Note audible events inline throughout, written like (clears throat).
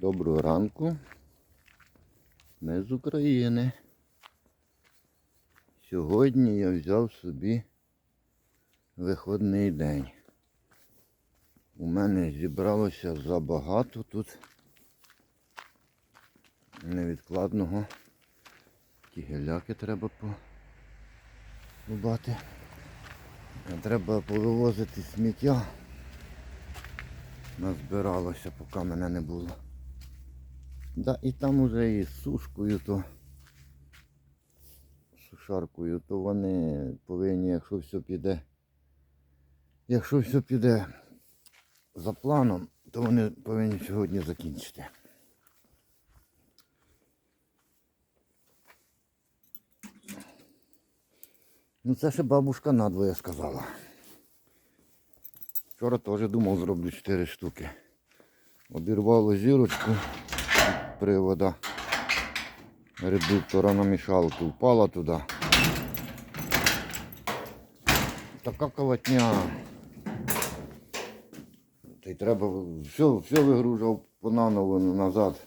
Доброго ранку. Ми з України. Сьогодні я взяв собі виходний день. У мене зібралося забагато тут невідкладного. Ті геляки треба побати. Треба повивозити сміття. Назбиралося, поки мене не було. Да, і там уже і сушкою, то сушаркою, то вони повинні, якщо все піде, якщо все піде за планом, то вони повинні сьогодні закінчити. Ну це ще бабушка надвоє сказала. Вчора теж думав зроблю 4 штуки. Обірвало зірочку привода редуктора на мішалку. Впала туди. Така колотня. Та й треба все, все вигружав понаново назад.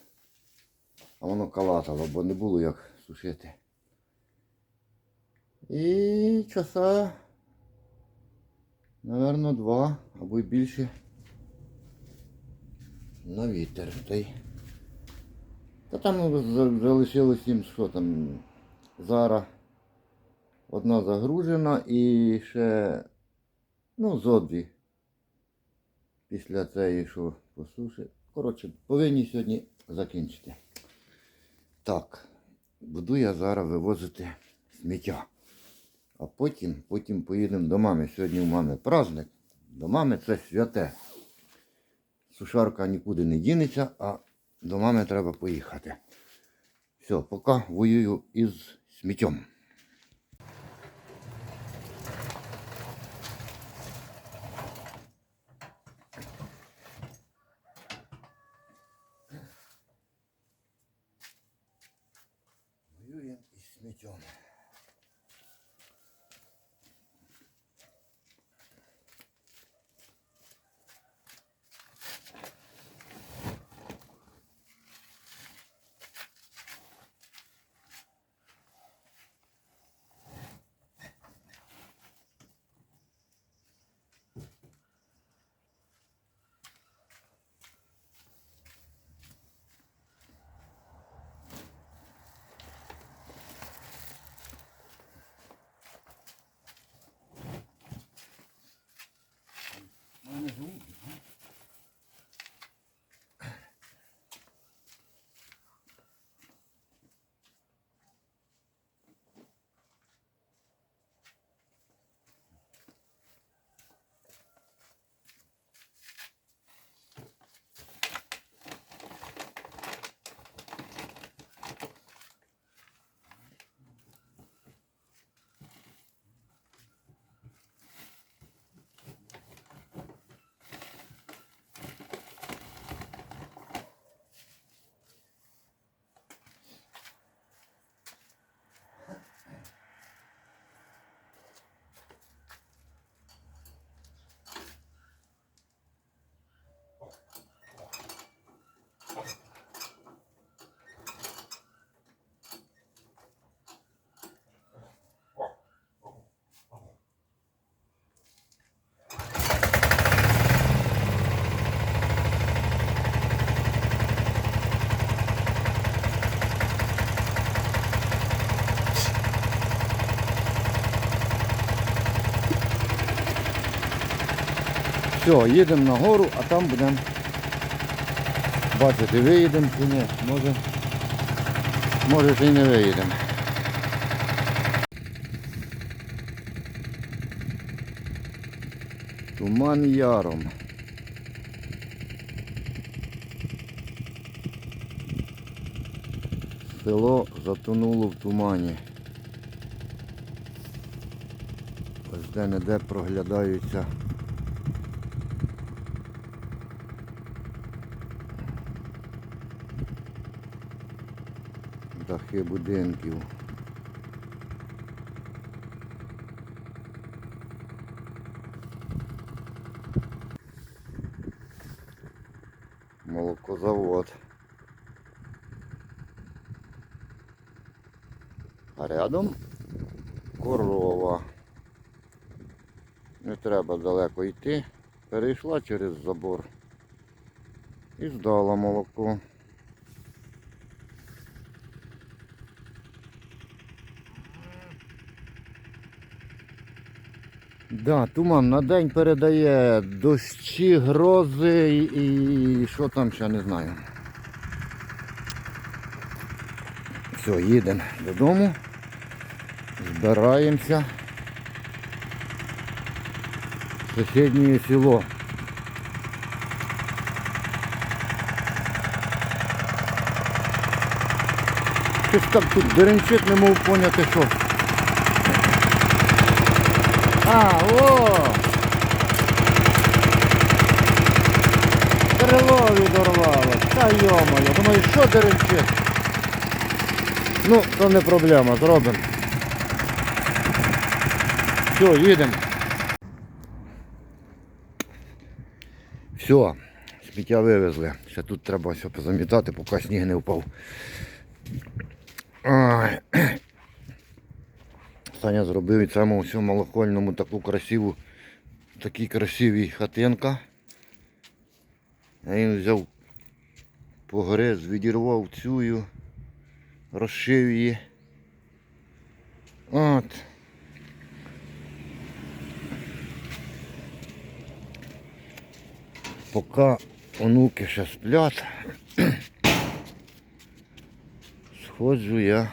А воно калатало, бо не було як сушити. І часа, напевно, два або й більше на вітер. Та. Та там за- залишилось їм що там. Зараз одна загружена і ще ну, зо. Після цієї, що посушить. Коротше, повинні сьогодні закінчити. Так, буду я зараз вивозити сміття. А потім, потім поїдемо до мами. Сьогодні у мами праздник. До мами це святе. Сушарка нікуди не дінеться, а до мами треба поїхати. Все, поки воюю із сміттям. Воюємо із сміттям. Mm-hmm. Все, їдемо на гору, а там будемо бачити, виїдемо чи ні. Може, може ще й не виїдемо. Туман яром. Село затонуло в тумані. Ось де-не-де проглядаються Тільки будинків. Молокозавод. А рядом корова. Не треба далеко йти. Перейшла через забор і здала молоко. Да, туман на день передає дощі, грози і що там ще не знаю. Все, їдемо додому. Збираємося. Сусіднє село. Щось так тут деренчить, не мов поняти що. А, о! Крило відорвало. Та йомаю, думаю, що деренчить? Ну, то не проблема, зробимо. Все, їдемо. Все, сміття вивезли. Ще тут треба все позамітати, поки сніг не впав. Саня зробив і цьому всьому малохольному таку красиву, такі красиві хатинка. А він взяв погрез, відірвав цю, розшив її. От. Поки онуки ще сплять, (clears throat) сходжу я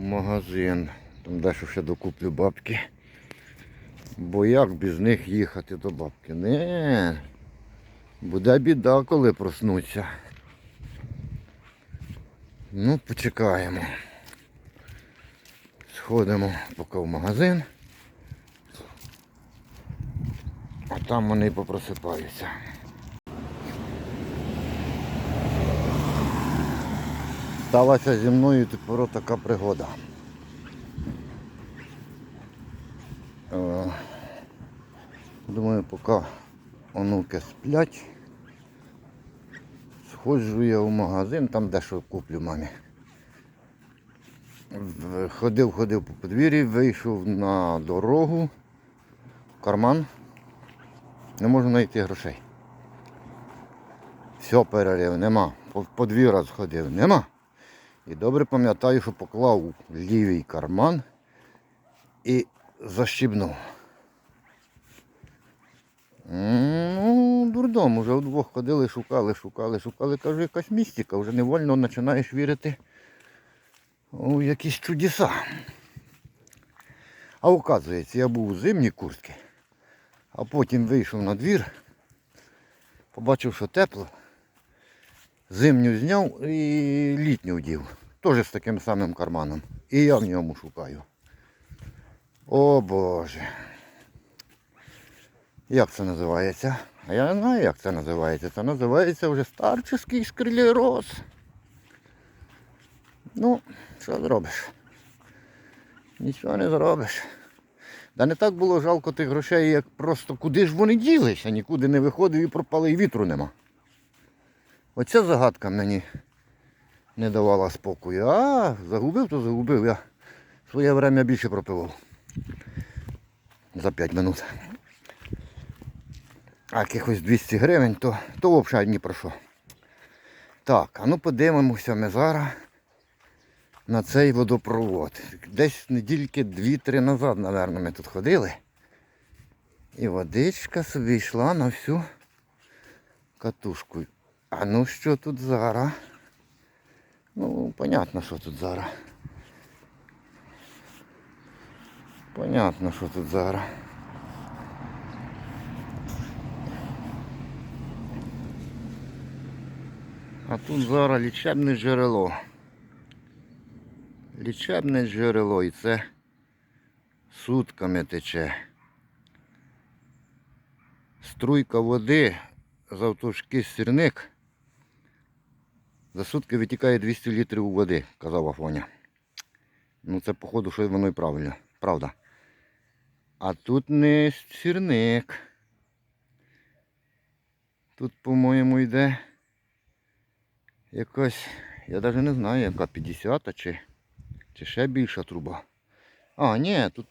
магазин. Там дещо ще докуплю бабки. Бо як без них їхати до бабки? Не. Буде біда, коли проснуться. Ну, почекаємо. Сходимо поки в магазин. А там вони попросипаються. Сталася зі мною тепер така пригода. Е, Думаю, поки онуки сплять, сходжу я в магазин, там дещо куплю мамі. Ходив, ходив по подвір'ї, вийшов на дорогу, в карман, не можу знайти грошей. Все перерив, нема. По дві раз ходив, нема. І добре пам'ятаю, що поклав у лівий карман і защібнув. Ну, дурдом, уже вдвох ходили, шукали, шукали, шукали. Кажу, якась містика, вже невольно починаєш вірити у якісь чудеса. А оказується, я був у зимній куртці, а потім вийшов на двір, побачив, що тепло, зимню зняв і літню вдів. Теж з таким самим карманом. І я в ньому шукаю. О Боже. Як це називається? А я не знаю, як це називається. Це називається вже старческий скрилероз. Ну, що зробиш? Нічого не зробиш. Да не так було жалко тих грошей, як просто куди ж вони ділися, нікуди не виходив і пропали, і вітру нема. Оця загадка мені не давала спокою. А, загубив, то загубив. Я своє время більше пропивав. За 5 минут. А якихось 200 гривень, то, то взагалі ні про що. Так, а ну подивимося ми зараз на цей водопровод. Десь недільки 2-3 назад, мабуть, ми тут ходили. І водичка собі йшла на всю катушку. А ну що тут зараз? Ну, понятно, що тут зараз. Понятно, що тут зараз. А тут зараз лічебне джерело. Лічебне джерело і це сутками тече. Струйка води завтовшки сірник. За сутки витікає 200 літрів води, казав Афоня. Ну це походу, що воно і правильно. Правда. А тут не сірник. Тут, по-моєму, йде якась, я навіть не знаю, яка 50 чи Чи ще більша труба? А, ні, тут,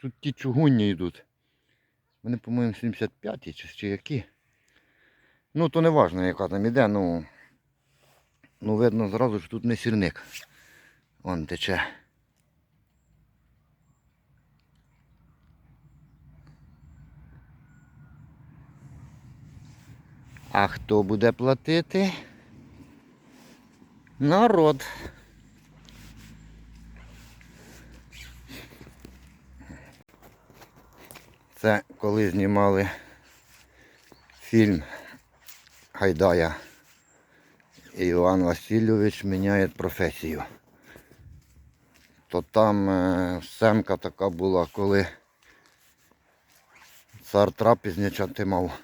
тут ті чугунні йдуть. Вони, по-моєму, 75 чи, чи які. Ну, то не важно, яка там іде, ну. Ну, видно зразу, що тут не сірник. Вон тече. А хто буде платити? Народ. Це коли знімали фільм Гайдая. Іван Васильович міняє професію. То там е, сценка така була, коли цар трапезничати мав.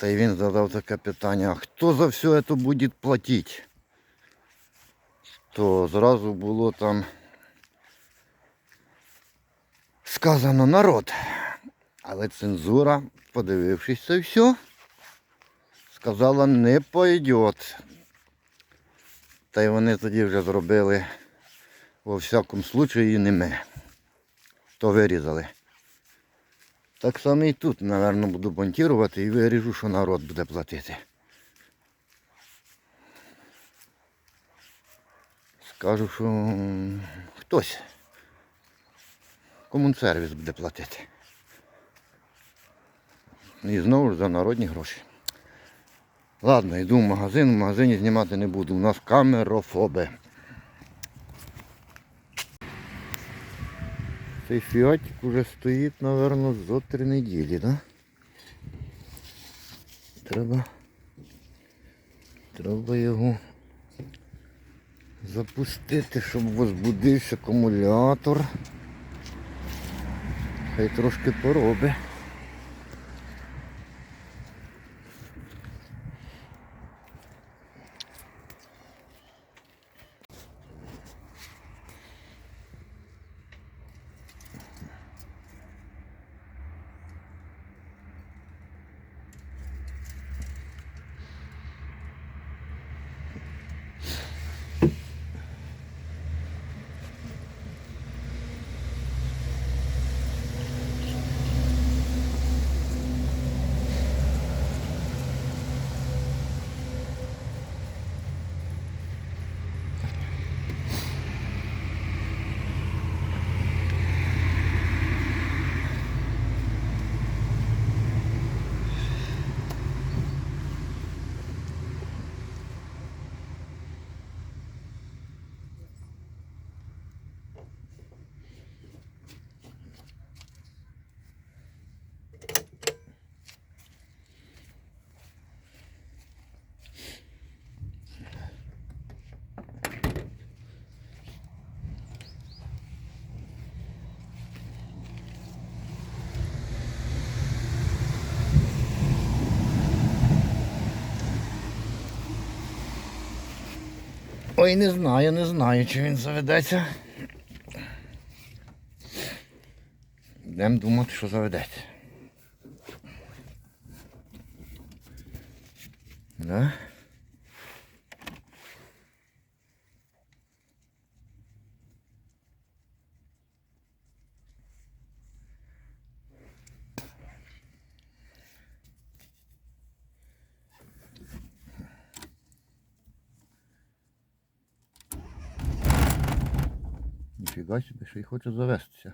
Та й він задав таке питання, хто за все це буде платити? То зразу було там сказано народ. Але цензура, подивившись це все, сказала не пойдет. Та й вони тоді вже зробили во всякому случаї не ми. То вирізали. Так само і тут, мабуть, буду монтувати і виріжу, що народ буде платити. Скажу, що хтось. Комунсервіс буде платити. І знову ж за народні гроші. Ладно, йду в магазин, в магазині знімати не буду. У нас камерофоби. Цей фіатик уже стоїть, мабуть, зо три неділі, да? Треба. Треба його запустити, щоб возбудився акумулятор. Хай трошки пороби. Ой, не знаю, не знаю, чи він заведеться. Будемо думати, що заведеться. Да? Ніфіга собі, що й хоче завестися.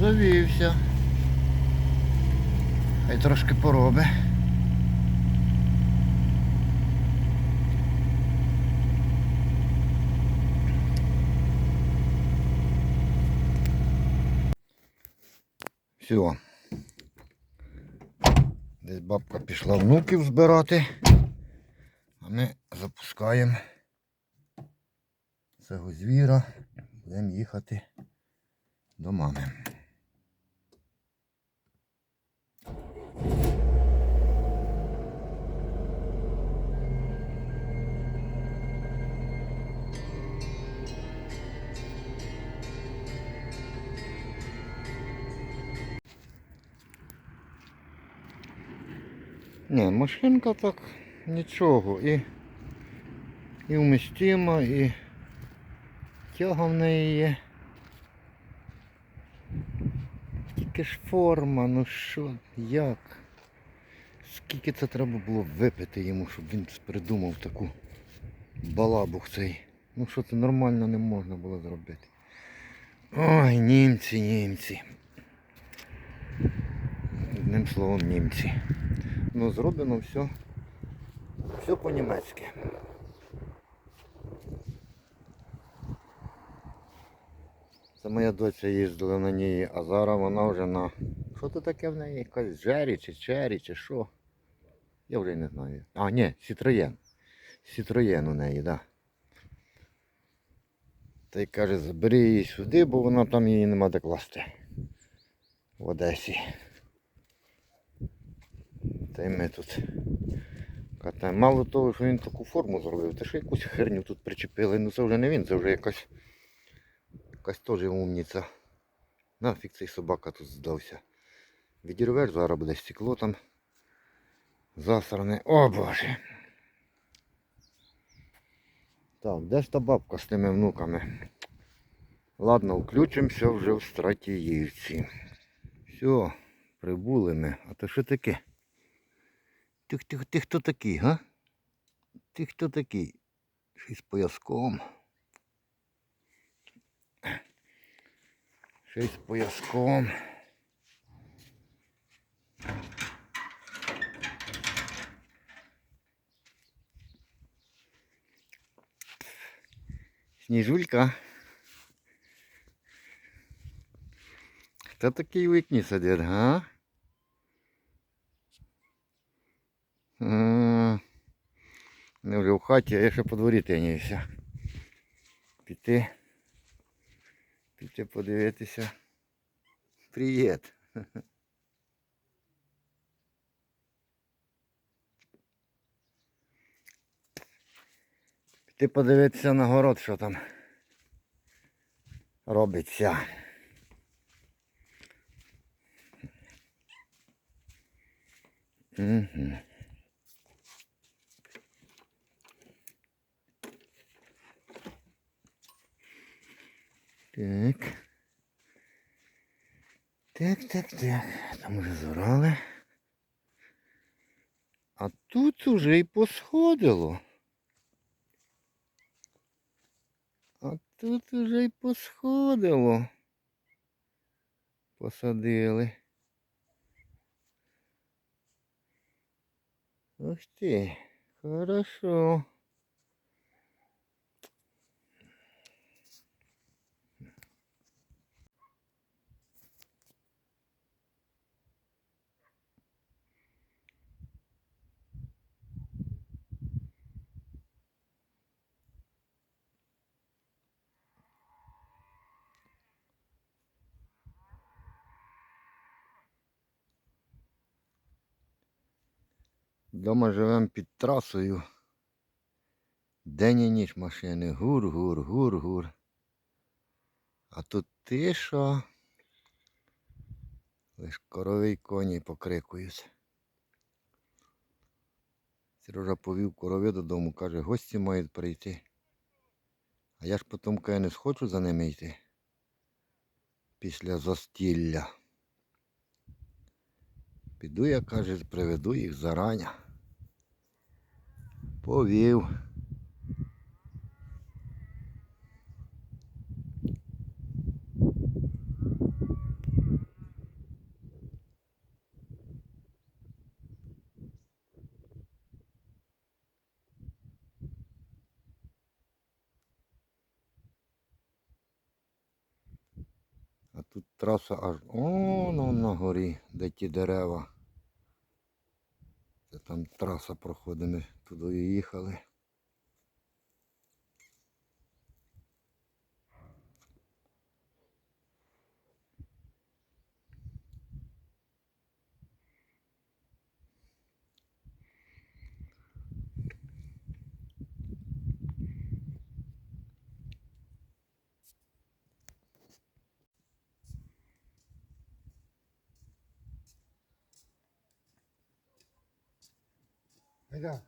Завівся. Хай трошки пороби. Все. Десь бабка пішла внуків збирати. А ми запускаємо цього звіра. Будемо їхати до мами. Ні, машинка так нічого. І, і вмістима, і тяга в неї є. Тільки ж форма, ну що, як? Скільки це треба було випити йому, щоб він придумав таку балабух цей. Ну що це нормально не можна було зробити. Ой, німці, німці. Одним словом, німці. Ну зроблено все. Все по-німецьки. Це моя доця їздила на ній, а зараз вона вже на... Що це таке в неї? Якась Джері чи Чері чи що? Я вже не знаю. А, ні, Сітроєн. Сітроєн у неї, так. Да. Та й каже, забери її сюди, бо вона там її нема де класти. В Одесі. Та й ми тут катаємо. Мало того, що він таку форму зробив, та ще якусь херню тут причепили. Ну це вже не він, це вже якась якась теж умниця. Нафіг цей собака тут здався. Відірвеш, зараз буде стекло там засране. О боже. Так, де ж та бабка з тими внуками? Ладно, включимося вже в Стратіївці. Все, прибули ми. А то що таке? Ти, ти, ти хто такий, га? Ти хто такий? Щось пояском. Щось пояском. Сніжулька. Хто такий у вікні га? А, Не вже в хаті, а я ще по дворі тинюся. Піти. Піти подивитися. Привіт. Піти подивитися на город, що там робиться. Угу. Так. Так, так, так. Там уже зорали. А тут уже і посходило. А тут уже й посходило. Посадили. Ух ты, хорошо. Дома живемо під трасою. День і ніч машини. Гур, гур, гур, гур. А тут тиша. Лиш корови й коні покрикують. Сережа повів корови додому, каже, гості мають прийти. А я ж потім каже, не схочу за ними йти. Після застілля. Піду я, каже, приведу їх зарані. Повів. Тут траса аж он на горі, де ті дерева. Там траса проходить, ми туди і їхали. Да.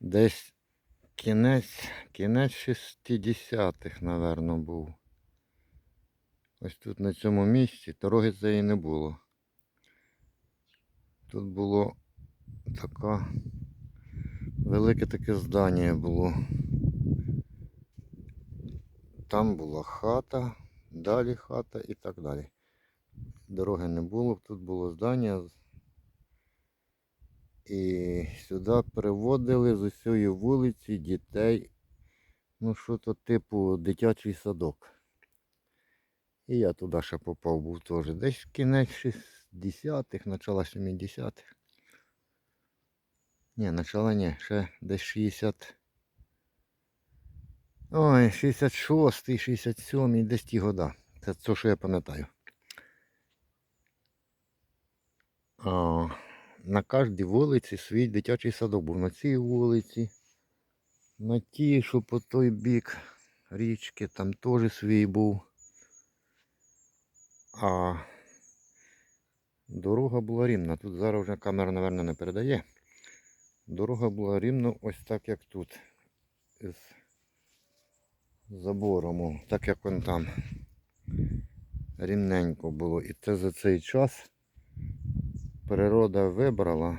Десь кінець, кінець 60-х, напевно, був. Ось тут на цьому місці дороги цієї не було. Тут було така велике таке здання було. Там була хата, далі хата і так далі. Дороги не було, тут було здання. І сюди приводили з усієї вулиці дітей. Ну, що то типу дитячий садок. І я туди ще попав був теж. Десь кінець 60-х, начало 70-х. Ні, начало ні, ще десь 60. Ой, 66-й, 67-й, десь ті года. Це те, що я пам'ятаю. На кожній вулиці свій дитячий садок був. На цій вулиці, на тій, що по той бік річки, там теж свій був. А дорога була рівна. Тут зараз вже камера, мабуть, не передає. Дорога була рівно ось так, як тут. З забором, так як он там. Рівненько було. І це за цей час природа вибрала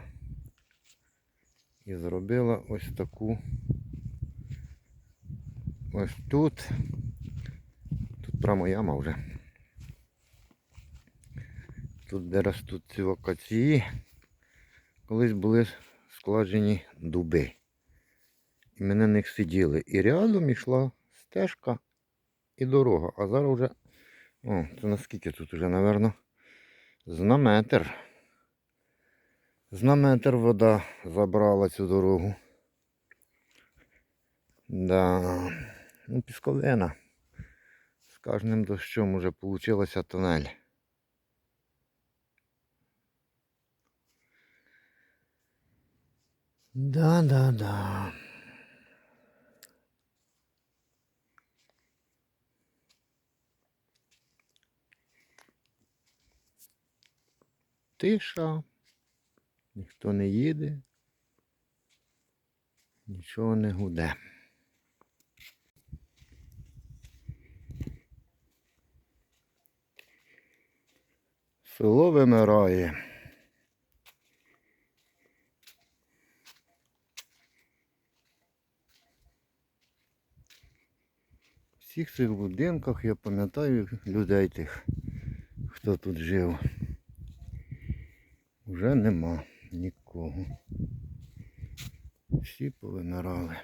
і зробила ось таку. Ось тут. Тут прямо яма вже. Тут де ростуть ці акації. Колись були складені дуби. І ми на них сиділи. І рядом йшла стежка і дорога. А зараз вже... О, це наскільки тут вже, напевно, на метр. На вода забрала цю дорогу. Да. Ну, пісковина. З кожним дощом уже получилася тунель. Да, да, да. Тиша. Ніхто не їде. Нічого не гуде. Село вимирає. Всіх цих будинках я пам'ятаю людей тих, хто тут жив. Уже нема нікого. Всі повимирали.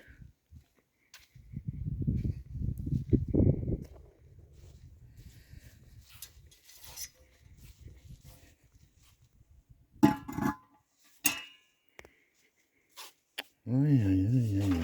Ой-ой-ой-ой-ой.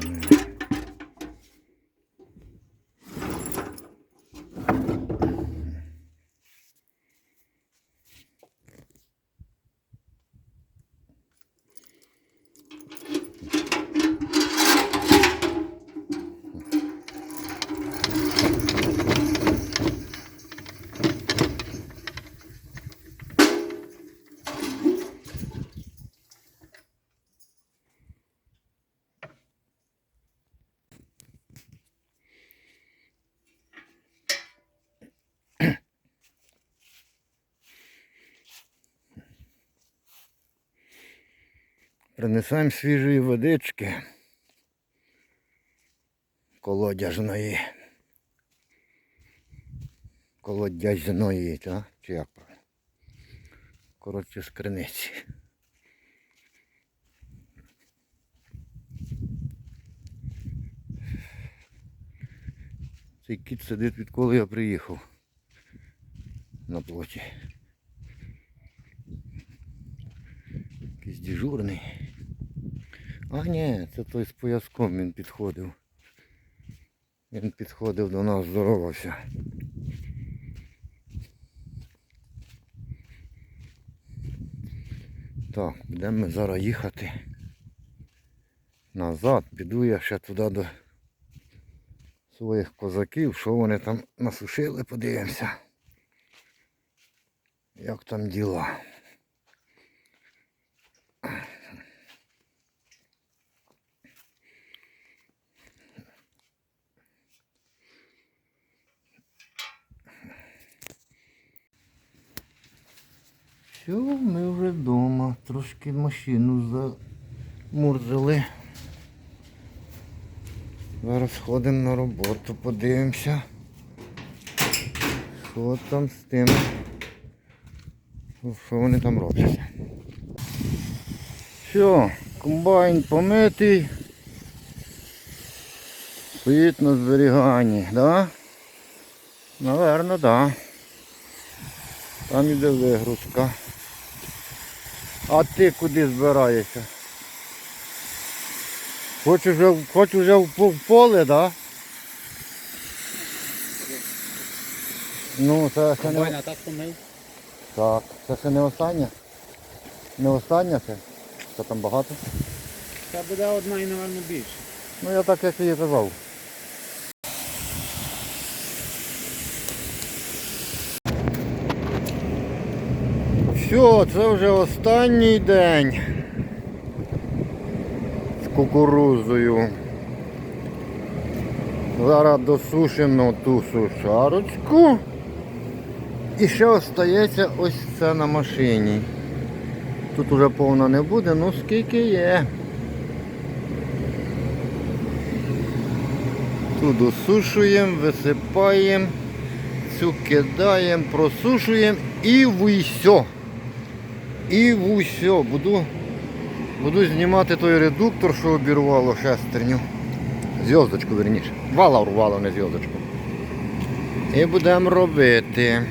Принесемо свіжої водички. Колодяжної. Колодязної, так? Чи як правильно? Коротше, з криниці. Цей кіт сидить відколи я приїхав на плоті. Якийсь дежурний. А ні, це той з пояском він підходив. Він підходив до нас, здоровався. Так, будемо ми зараз їхати назад. Піду я ще туди до своїх козаків, що вони там насушили, подивимося. Як там діла. Все, ми вже вдома. Трошки машину замурзили. Зараз ходимо на роботу, подивимося. Що там з тим? Що вони там роблять? Все, комбайн помитий. Стоїть на зберіганні, да? Наверно, да. Там іде вигрузка. А ти куди збираєшся? Хочеш вже, хоч вже в по- в поле, да? Ну, це ще не... Так помив. Так, це ще не останнє. Не останнє це. Це там багато. Це буде одна і, напевно, більше. Ну я так як і казав. Все, це вже останній день з кукурузою. Зараз досушимо ту сушарочку. І ще остається ось це на машині. Тут уже повна не буде, ну скільки є. Тут досушуємо, висипаємо, цю кидаємо, просушуємо і в усьо. І все. Буду, буду знімати той редуктор, що обірвало шестерню. Зв'язочку верніше. Вала урвало, не зв'язочку. І будемо робити.